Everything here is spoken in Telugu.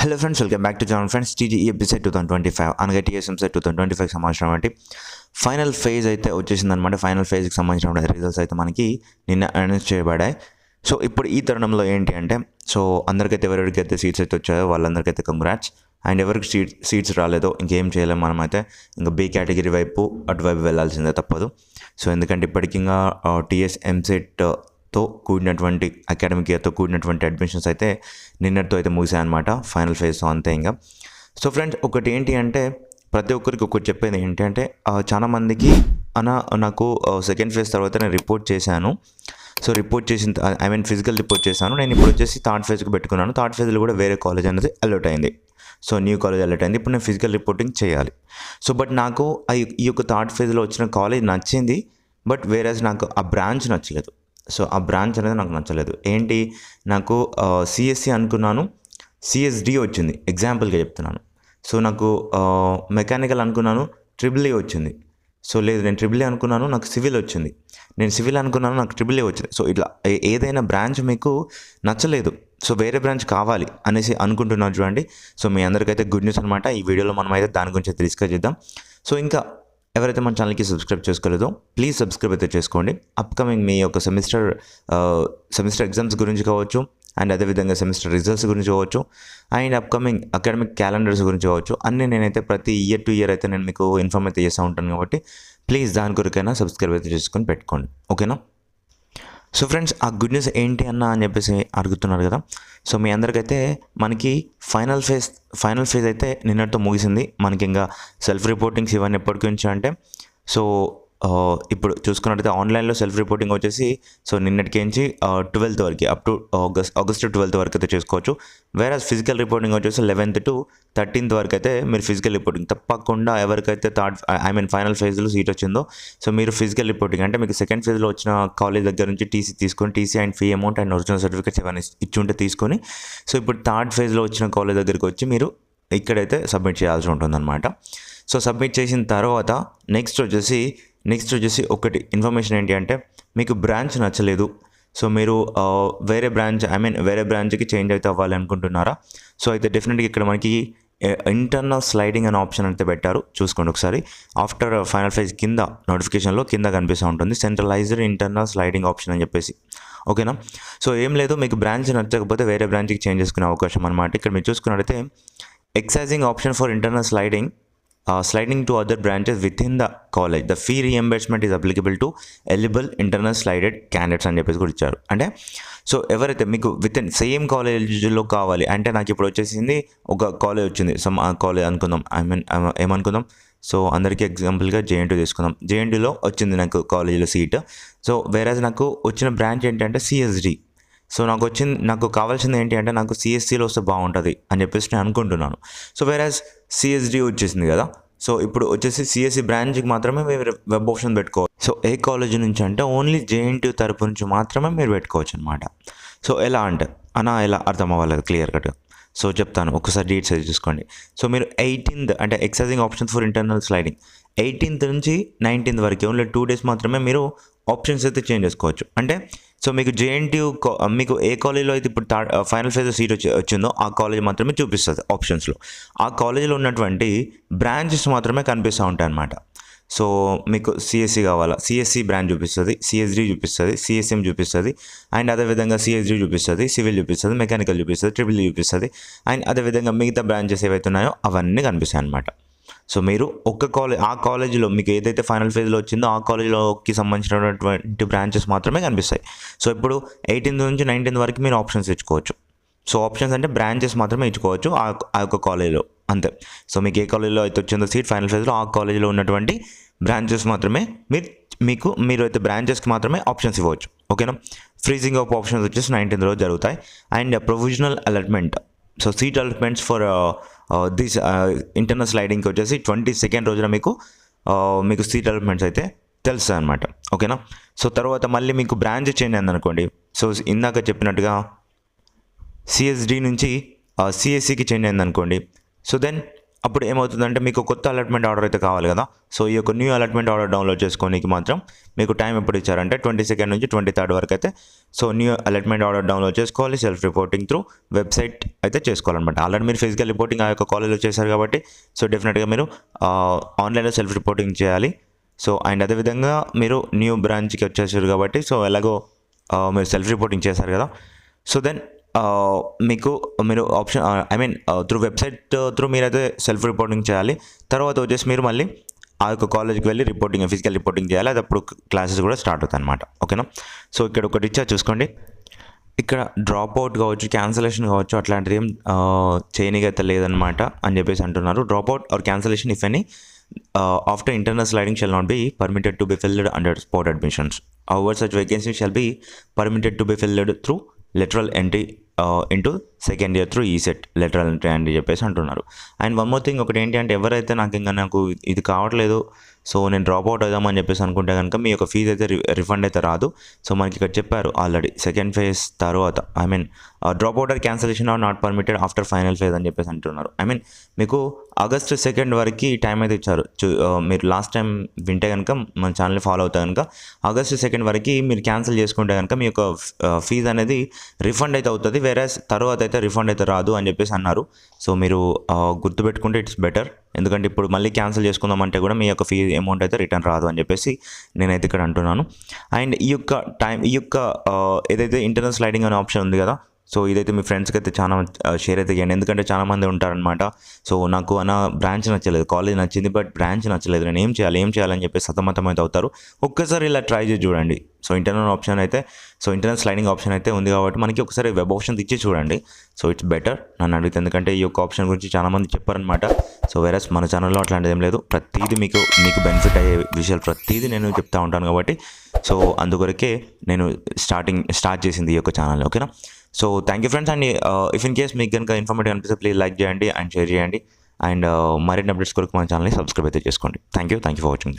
Hello friends welcome back to John friends TG EAPCET two thousand twenty five అనగా TS EAMCET two thousand twenty five సంబంధించినటువంటి ఫైనల్ ఫేజ్ అయితే వచ్చేసింది అనమాట ఫైనల్ ఫేజ్కి సంబంధించిన రిజల్ట్స్ అయితే మనకి నిన్న అనౌన్స్ చేయబడ్డాయి. సో ఇప్పుడు ఈ తరుణంలో ఏంటి అంటే సో అందరికైతే ఎవరెవరికైతే సీట్స్ అయితే వచ్చాయో వాళ్ళందరికైతే కంగ్రాట్స్ అండ్ ఎవరికి సీట్ సీట్స్ రాలేదో ఇంకేం చేయలేం మనమైతే ఇంకా బి కేటగిరీ వైపు అటువైపు వెళ్ళాల్సిందే తప్పదు. సో ఎందుకంటే ఇప్పటికి ఇంకా టీఎస్ ఎంసెట్ తో కూడినటువంటి అకాడమిక్ ఇయర్తో కూడినటువంటి అడ్మిషన్స్ అయితే నిన్నటితో అయితే ముగిసాయి ఫైనల్ ఫేజ్తో అంతే ఇంకా. సో ఫ్రెండ్స్ ఒకటి ఏంటి అంటే ప్రతి ఒక్కరికి ఒకటి చెప్పేది ఏంటి అంటే చాలా మందికి అన్న నాకు సెకండ్ ఫేజ్ తర్వాత నేను రిపోర్ట్ చేశాను. సో రిపోర్ట్ చేసిన ఐ మీన్ ఫిజికల్ రిపోర్ట్ చేశాను. నేను ఇప్పుడు వచ్చేసి థర్డ్ ఫేజ్కి పెట్టుకున్నాను. థర్డ్ ఫేజ్లో కూడా వేరే కాలేజ్ అనేది అలర్ట్ అయింది. సో న్యూ కాలేజ్ అలర్ట్ అయింది. ఇప్పుడు నేను ఫిజికల్ రిపోర్టింగ్ చేయాలి. సో బట్ నాకు ఈ- యొక్క థర్డ్ ఫేజ్లో వచ్చిన కాలేజ్ నచ్చింది. బట్ వేరే నాకు ఆ బ్రాంచ్ నచ్చలేదు. సో ఆ బ్రాంచ్ అనేది నాకు నచ్చలేదు. ఏంటి? నాకు సిఎస్సి అనుకున్నాను. సిఎస్డి వచ్చింది. ఎగ్జాంపుల్గా చెప్తున్నాను. సో నాకు మెకానికల్ అనుకున్నాను. ట్రిపుల్ ఏ వచ్చింది. సో లేదు నేను ట్రిపుల్ ఏ అనుకున్నాను. నాకు సివిల్ వచ్చింది. నేను సివిల్ అనుకున్నాను. నాకు ట్రిపుల్ ఏ వచ్చింది. సో ఇట్లా ఏదైనా బ్రాంచ్ మీకు నచ్చలేదు. సో వేరే బ్రాంచ్ కావాలి అనేసి అనుకుంటున్నారు చూడండి. సో మీ అందరికైతే గుడ్ న్యూస్ అనమాట ఈ వీడియోలో మనం అయితే దాని గురించి అయితే డిస్కస్ చేద్దాం. సో ఇంకా ఎవరైతే మన ఛానల్కి సబ్స్క్రైబ్ చేసుకోలేదో ప్లీజ్ సబ్స్క్రైబ్ అయితే చేసుకోండి. అప్కమింగ్ మీ యొక్క సెమిస్టర్ సెమిస్టర్ ఎగ్జామ్స్ గురించి కావచ్చు అండ్ అదేవిధంగా సెమిస్టర్ రిజల్ట్స్ గురించి కావచ్చు అండ్ అప్కమింగ్ అకాడమిక్ క్యాలెండర్స్ గురించి కావచ్చు అన్నీ నేనైతే ప్రతి ఇయర్ టు ఇయర్ అయితే నేను మీకు ఇన్ఫార్మ్ అయితే చేస్తూ ఉంటాను కాబట్టి ప్లీజ్ దాని కొరకైనా సబ్స్క్రైబ్ అయితే చేసుకొని పెట్టుకోండి. ఓకేనా సో ఫ్రెండ్స్ ఆ గుడ్ న్యూస్ ఏంటి అన్న అని చెప్పేసి అడుగుతున్నారు కదా. సో మీ అందరికైతే మనకి ఫైనల్ ఫేజ్ ఫైనల్ ఫేజ్ అయితే నిన్నటితో ముగిసింది. మనకి ఇంకా సెల్ఫ్ రిపోర్టింగ్స్ ఇవన్నీ ఎప్పటికి ఉంచా అంటే సో ఇప్పుడు చూసుకున్నట్టయితే ఆన్లైన్లో సెల్ఫ్ రిపోర్టింగ్ వచ్చేసి సో నిన్నటికి నుంచి ట్వెల్త్ వరకు up to August August twelfth వరకు అయితే చేసుకోవచ్చు. వేరే ఫిజికల్ రిపోర్టింగ్ వచ్చేసి లెవెన్త్ టు థర్టీన్త్ వరకు అయితే మీరు ఫిజికల్ రిపోర్టింగ్ తప్పకుండా ఎవరికైతే థర్డ్ ఐ మీన్ ఫైనల్ ఫేజ్లో సీట్ వచ్చిందో సో మీరు ఫిజికల్ రిపోర్టింగ్ అంటే మీకు సెకండ్ ఫేజ్లో వచ్చిన కాలేజ్ దగ్గర నుంచి టీసీ తీసుకొని TC and fee amount and original certificates ఏమైనా ఇచ్చి ఉంటే తీసుకొని సో ఇప్పుడు థర్డ్ ఫేజ్లో వచ్చిన కాలేజ్ దగ్గరికి వచ్చి మీరు ఇక్కడైతే సబ్మిట్ చేయాల్సి ఉంటుందన్నమాట. సో సబ్మిట్ చేసిన తర్వాత నెక్స్ట్ వచ్చేసి నెక్స్ట్ వచ్చేసి ఒకటి ఇన్ఫర్మేషన్ ఏంటి అంటే మీకు బ్రాంచ్ నచ్చలేదు. సో మీరు వేరే బ్రాంచ్ ఐ మీన్ వేరే బ్రాంచ్కి చేంజ్ అయితే అవ్వాలి అనుకుంటున్నారా? సో అయితే డెఫినెట్గా ఇక్కడ మనకి ఇంటర్నల్ స్లైడింగ్ అనే ఆప్షన్ అయితే పెట్టారు. చూసుకోండి ఒకసారి. ఆఫ్టర్ ఫైనల్ ఫైజ్ కింద నోటిఫికేషన్లో కింద కనిపిస్తూ ఉంటుంది. సెంట్రలైజ్డ్ ఇంటర్నల్ స్లైడింగ్ ఆప్షన్ అని చెప్పేసి. ఓకేనా? సో ఏం లేదు మీకు బ్రాంచ్ నచ్చకపోతే వేరే బ్రాంచ్కి చేంజ్ చేసుకునే అవకాశం అనమాట ఇక్కడ మీరు చూసుకున్నట్టయితే exercising option for internal sliding sliding to other branches with in the college the fee reimbursement is applicable to eligible internal slided candidates అని చెప్పేసి కూడా ఇచ్చారు. అంటే సో ఎవరైతే మీకు విత్ ఇన్ సేమ్ కాలేజ్లో కావాలి అంటే నాకు ఇప్పుడు వచ్చేసింది ఒక కాలేజ్ వచ్చింది. సమ్ కాలేజ్ అనుకుందాం. ఐ మీన్ ఏమనుకుందాం? సో అందరికీ ఎగ్జాంపుల్గా జేఎన్టీ తీసుకుందాం. జేఎన్టీలో వచ్చింది నాకు కాలేజీలో సీట్ సో వేరే నాకు వచ్చిన బ్రాంచ్ ఏంటంటే సిఎస్డి సో నాకు వచ్చింది నాకు కావాల్సింది ఏంటి అంటే నాకు సిఎస్సిలో వస్తే బాగుంటుంది అని చెప్పేసి నేను అనుకుంటున్నాను. సో వేరేస్ సిఎస్డి వచ్చేసింది కదా సో ఇప్పుడు వచ్చేసి సిఎస్సి బ్రాంచ్కి మాత్రమే మీరు వెబ్ ఆప్షన్ పెట్టుకోవచ్చు. సో ఏ కాలేజ్ నుంచి అంటే ఓన్లీ జేఎన్టీ తరపు నుంచి మాత్రమే మీరు పెట్టుకోవచ్చు అనమాట సో ఎలా అంటే అనా ఎలా అర్థం అవ్వాలి క్లియర్ కట్గా సో చెప్తాను ఒకసారి డేట్స్ అయితే చూసుకోండి. సో మీరు ఎయిటీన్త్ అంటే exercising options for internal sliding eighteenth నుంచి నైన్టీన్త్ వరకు ఓన్లీ టూ డేస్ మాత్రమే మీరు ఆప్షన్స్ అయితే చేంజ్ చేసుకోవచ్చు. అంటే సో మీకు జేఎన్టీ మీకు ఏ కాలేజ్లో అయితే ఇప్పుడు థర్డ్ ఫైనల్ ఫేజ్ సీట్ వచ్చి వచ్చిందో ఆ కాలేజ్ మాత్రమే చూపిస్తుంది ఆప్షన్స్లో ఆ కాలేజీలో ఉన్నటువంటి బ్రాంచెస్ మాత్రమే కనిపిస్తూ ఉంటాయి అన్నమాట. సో మీకు సిఎస్సి కావాలా? సిఎస్సి బ్రాంచ్ చూపిస్తుంది సిఎస్డి చూపిస్తుంది సిఎస్ఎం చూపిస్తుంది అండ్ అదేవిధంగా సిఎస్డి చూపిస్తుంది సివిల్ చూపిస్తుంది మెకానికల్ చూపిస్తుంది ట్రిపుల్ e చూపిస్తుంది అండ్ అదేవిధంగా మిగతా బ్రాంచెస్ ఏవైతే ఉన్నాయో అవన్నీ కనిపిస్తాయి అన్నమాట. సో మీరు ఒక్క కాలేజ్ ఆ కాలేజీలో మీకు ఏదైతే ఫైనల్ ఫేజ్లో వచ్చిందో ఆ కాలేజీలోకి సంబంధించినటువంటి బ్రాంచెస్ మాత్రమే కనిపిస్తాయి. సో ఇప్పుడు ఎయిటీన్త్ నుంచి నైన్టీన్త్ వరకు మీరు ఆప్షన్స్ ఇచ్చుకోవచ్చు సో ఆప్షన్స్ అంటే బ్రాంచెస్ మాత్రమే ఇచ్చుకోవచ్చు ఆ ఆ యొక్క కాలేజీలో. అంతే. సో మీకు ఏ కాలేజీలో అయితే వచ్చిందో సీట్ ఫైనల్ ఫేజ్లో ఆ కాలేజీలో ఉన్నటువంటి బ్రాంచెస్ మాత్రమే మీరు మీకు మీరు అయితే బ్రాంచెస్కి మాత్రమే ఆప్షన్స్ ఇవ్వచ్చు. ఓకేనా? ఫ్రీజింగ్ ఆఫ్ ఆప్షన్స్ వచ్చేసి నైన్టీన్త్ రోజు జరుగుతాయి. And provisional allotment so seat allotments for this internal స్లైడింగ్కి వచ్చేసి ట్వంటీ సెకండ్ రోజున మీకు uh, మీకు సీట్ డెవలప్మెంట్స్ అయితే తెలుస్తుంది అనమాట ఓకేనా సో తర్వాత మళ్ళీ మీకు బ్రాంచ్ చేంజ్ అయింది అనుకోండి. సో ఇందాక చెప్పినట్టుగా సిఎస్డి నుంచి uh, సిఎస్సికి చేంజ్ అయింది అనుకోండి. సో దెన్ అప్పుడు ఏమవుతుందంటే మీకు కొత్త అలాట్మెంట్ ఆర్డర్ అయితే కావాలి కదా. సో ఈ యొక్క న్యూ అలాట్మెంట్ ఆర్డర్ డౌన్లోడ్ చేసుకోనికి మాత్రం మీకు టైం ఎప్పుడు ఇచ్చారంటే ట్వంటీ సెకండ్ నుంచి ట్వంటీ థర్డ్ వరకు అయితే. So new allotment order download చేసుకోవాలి సెల్ఫ్ రిపోర్టింగ్ త్రూ వెబ్సైట్ అయితే చేసుకోవాలన్నమాట. ఆల్రెడీ మీరు ఫిజికల్ రిపోర్టింగ్ ఆ యొక్క కాలేజ్లో చేశారు కాబట్టి సో డెఫినెట్గా మీరు ఆన్లైన్లో సెల్ఫ్ రిపోర్టింగ్ చేయాలి. సో అండ్ అదేవిధంగా మీరు న్యూ బ్రాంచ్కి వచ్చేసారు కాబట్టి సో ఎలాగో మీరు సెల్ఫ్ రిపోర్టింగ్ చేశారు కదా. సో దెన్ మీకు మీరు option I mean through website through మీరైతే సెల్ఫ్ రిపోర్టింగ్ చేయాలి. తర్వాత వచ్చేసి మీరు మళ్ళీ ఆ యొక్క కాలేజ్కి వెళ్ళి రిపోర్టింగ్ ఫిజికల్ రిపోర్టింగ్ చేయాలి. అది అప్పుడు క్లాసెస్ కూడా స్టార్ట్ అవుతాయి అనమాట ఓకేనా సో ఇక్కడ ఒకటి ఇచ్చా చూసుకోండి. ఇక్కడ డ్రాప్ అవుట్ కావచ్చు క్యాన్సలేషన్ కావచ్చు అట్లాంటిది ఏం చేయనికైతే లేదనమాట అని చెప్పేసి అంటున్నారు. Drop out or cancellation if any after internal sliding shall not be permitted to be filled under sport admissions our such vacancy shall be permitted to be filled through lateral entry into second year through ECET letter entry అని చెప్పేసి అంటున్నారు. అండ్ వన్ మోర్ థింగ్ ఒకటి ఏంటి అంటే ఎవరైతే నాకు ఇంకా నాకు ఇది కావట్లేదు సో నేను డ్రాప్ అవుట్ అవుదామని చెప్పేసి అనుకుంటే కనుక మీ యొక్క ఫీజు అయితే రిఫండ్ అయితే రాదు. సో మనకి ఇక్కడ చెప్పారు ఆల్రెడీ సెకండ్ ఫేజ్ తర్వాత I mean drop out or cancellation or not permitted after final phase అని చెప్పేసి అంటున్నారు. ఐ మీన్ మీకు ఆగస్ట్ సెకండ్ వరకు టైం అయితే ఇచ్చారు. చూ- uh, మీరు లాస్ట్ టైం వింటే కనుక మన ఛానల్ ఫాలో అవుతా కనుక ఆగస్ట్ సెకండ్ వరకు మీరు క్యాన్సిల్ చేసుకుంటే కనుక మీ యొక్క uh, ఫీజు అనేది రిఫండ్ అయితే అవుతుంది. వేరే తర్వాత అయితే రిఫండ్ అయితే రాదు అని చెప్పేసి అన్నారు. సో మీరు గుర్తుపెట్టుకుంటే ఇట్స్ బెటర్ ఎందుకంటే ఇప్పుడు మళ్ళీ క్యాన్సిల్ చేసుకుందామంటే కూడా మీ యొక్క ఫీ అమౌంట్ అయితే రిటర్న్ రాదు అని చెప్పేసి నేనైతే ఇక్కడ అంటున్నాను. అండ్ ఈ యొక్క టైం ఈ యొక్క ఏదైతే ఇంటర్నల్ స్లైడింగ్ అనే ఆప్షన్ ఉంది కదా సో ఇదైతే మీ ఫ్రెండ్స్కి అయితే చాలా షేర్ అయితే చేయండి. ఎందుకంటే చాలా మంది ఉంటారనమాట సో నాకు అన్న బ్రాంచ్ నచ్చలేదు కాలేజ్ నచ్చింది బట్ బ్రాంచ్ నచ్చలేదు. నేను ఏం చేయాలి ఏం చేయాలని చెప్పి సతమతం అయితే అవుతారు. ఒక్కసారి ఇలా ట్రై చేసి చూడండి. సో ఇంటర్నల్ ఆప్షన్ అయితే సో ఇంటర్నల్ స్లైడింగ్ ఆప్షన్ అయితే ఉంది కాబట్టి మనకి ఒకసారి వెబ్ ఆప్షన్ ఇచ్చి చూడండి. సో ఇట్స్ బెటర్ నన్ను అడిగితే ఎందుకంటే ఈ యొక్క ఆప్షన్ గురించి చాలామంది చెప్పారనమాట సో వేరస్ మన ఛానల్లో అట్లాంటిది ఏం లేదు. ప్రతిదీ మీకు మీకు బెనిఫిట్ అయ్యే విషయాలు ప్రతిదీ నేను చెప్తా ఉంటాను కాబట్టి. సో అందుకొరకే నేను స్టార్టింగ్ స్టార్ట్ చేసింది ఈ యొక్క ఛానల్ ఓకేనా so thank you friends and if in case మీకు కనుక ఇన్ఫర్మేటివ్ అనిపిస్తే ప్లీజ్ లైక్ చేయండి అండ్ షేర్ చేయండి. అండ్ uh, మరిన్ని అప్డేట్స్ కొరకు మన ఛానల్ని సబ్స్క్రైబ్ అయితే చేసుకోండి. Thank you thank you for watching